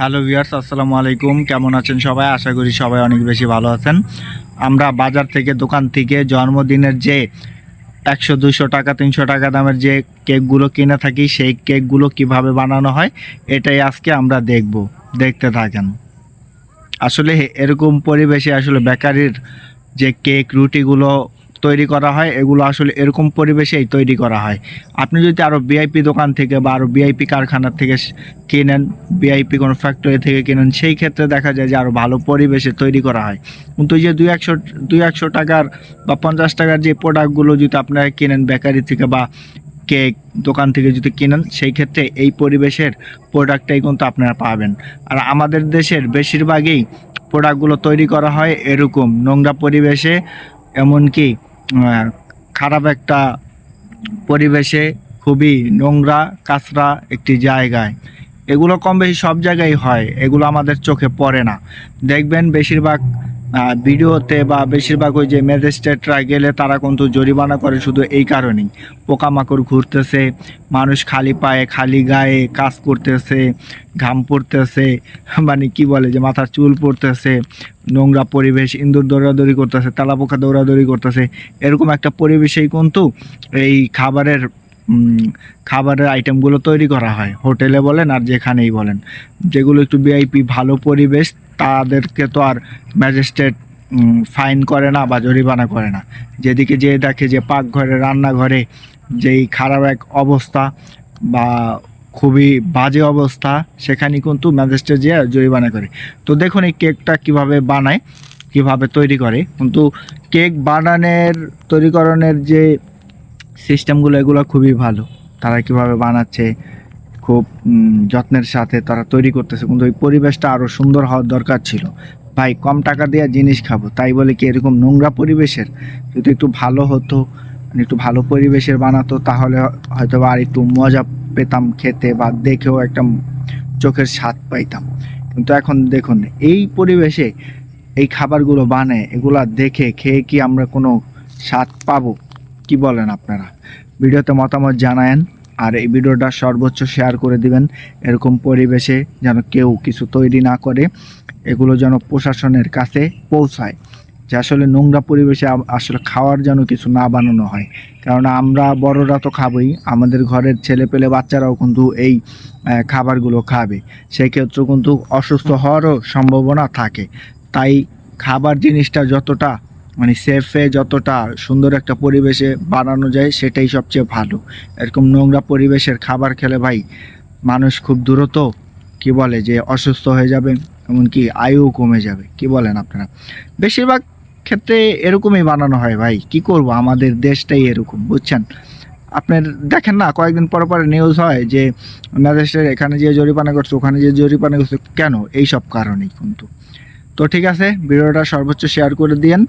Hello viewers, আসসালামু আলাইকুম। কেমন আছেন সবাই? আশা করি সবাই অনেক বেশি ভালো আছেন। আমরা বাজার থেকে, দোকান থেকে জন্মদিনের যে একশো দুশো টাকা, তিনশো টাকা দামের যে কেকগুলো কিনে থাকি, সেই কেকগুলো কীভাবে বানানো হয়, এটাই আজকে আমরা দেখব। দেখতে থাকেন। আসলে এরকম পরিবেশে আসলে বেকারির যে কেক, রুটিগুলো তৈরি করা হয়, এগুলো আসলে এরকম পরিবেশেই তৈরি করা হয়। আপনি যদি আরও বিআইপি দোকান থেকে বা আরও বিআইপি কারখানা থেকে কিনেন বিআইপি কোনো ফ্যাক্টরি থেকে কিনেন, সেই ক্ষেত্রে দেখা যায় যে আরও ভালো পরিবেশে তৈরি করা হয়। কিন্তু যে দুই একশো দুই একশো টাকার বা পঞ্চাশ টাকার যে প্রোডাক্টগুলো যদি আপনারা কেনেন বেকারি থেকে বা কেক দোকান থেকে যদি কিনেন, সেই ক্ষেত্রে এই পরিবেশের প্রোডাক্টটাই কিন্তু আপনারা পাবেন। আর আমাদের দেশের বেশিরভাগই প্রোডাক্টগুলো তৈরি করা হয় এরকম নোংরা পরিবেশে, এমনকি খারাপ একটা পরিবেশে খুবই নোংরা, কাঁচরা একটি জায়গায়। এগুলো কম বেশি সব জায়গায় হয়, এগুলো আমাদের চোখে পড়ে না। দেখবেন বেশিরভাগ ভিডিওতে বা বেশিরভাগ ওই যে ম্যাজিস্ট্রেটরা গেলে তারা কিন্তু জরিমানা করে শুধু এই কারণেই। পোকামাকড় ঘুরতেছে, মানুষ খালি পায়ে, খালি গায়ে কাজ করতেছে, ঘাম পড়তেছে মানে কি বলে যে মাথার চুল পড়তেছে, নোংরা পরিবেশ ইঁদুর দৌড়াদৌড়ি করতেছে, তেলাপোকা দৌড়াদৌড়ি করতেছে। এরকম একটা পরিবেশেই কিন্তু এই খাবারের খাবারের আইটেমগুলো তৈরি করা হয়। হোটেলে বলেন আর যেখানেই বলেন। যেগুলো একটু ভিআইপি ভালো পরিবেশ, তাদেরকে তো আর ম্যাজিস্ট্রেট ফাইন করে না বা জরিমানা করে না। যেদিকে যে দেখে যে পাকঘরে, রান্নাঘরে যেই খারাপ এক অবস্থা বা খুবই বাজে অবস্থা সেখানে কিন্তু ম্যাজিস্ট্রেট যে জরিমানা করে। তো দেখুন এই কেকটা কীভাবে বানায়, কীভাবে তৈরি করে। কিন্তু কেক বানানোর, তৈরিকরণের যে সিস্টেমগুলো এগুলো খুবই ভালো। তারা কীভাবে বানাচ্ছে, খুব যত্নের সাথে তারা তৈরি করতেছে। কিন্তু ওই পরিবেশটা আরও সুন্দর হওয়ার দরকার ছিল। ভাই, কম টাকা দিয়ে জিনিস খাব, তাই বলে কি এরকম নোংরা পরিবেশের? যদি একটু ভালো হতো মানে একটু ভালো পরিবেশের বানাতো, তাহলে হয়তো আর একটু মজা পেতাম খেতে বা দেখেও একটা চোখের স্বাদ পাইতাম। কিন্তু এখন দেখুন, এই পরিবেশে এই খাবারগুলো বানায়, এগুলা দেখে খেয়ে কি আমরা কোনো স্বাদ পাবো? কি বলেন আপনারা? ভিডিওতে মতামত জানায়েন আর এই ভিডিওটা সর্বোচ্চ শেয়ার করে দিবেন। এরকম পরিবেশে যেন কেউ কিছু তৈরি না করে, এগুলো যেন প্রশাসনের কাছে পৌঁছায়। যে আসলে নোংরা পরিবেশে আসলে খাওয়ার যেন কিছু না বানানো হয়। কারণ আমরা বড়রা তো খাবই, আমাদের ঘরের ছেলে পেলে বাচ্চারাও কিন্তু এই খাবারগুলো খাবে। সেই ক্ষেত্রে কিন্তু অসুস্থ হওয়ারও সম্ভাবনা থাকে। তাই খাবার জিনিসটা যতটা মানে সেফে যতটা সুন্দর একটা পরিবেশে বানানো যায়, সেটাই সবচেয়ে ভালো। এরকম নোংরা পরিবেশের খাবার খেলে ভাই মানুষ খুব দ্রুত কি বলে যে অসুস্থ হয়ে যাবে, এমনকি আয়ু কমে যাবে। কি বলেন আপনারা? বেশিরভাগ ক্ষেত্রে এরকমই বানানো হয় ভাই। কি করব? আমাদের দেশটাই এরকম, বুঝছেন? আপনার দেখেন না, কয়েকদিন পর পরে নিউজ হয় যে ম্যাজিস্ট্রেট এখানে যে জরিমানা করছে, ওখানে যে জরিমানা করছে, কেন? এই সব কারণেই কিন্তু। তো ঠিক আছে, ভিডিওটা সর্বোচ্চ শেয়ার করে দিয়েন।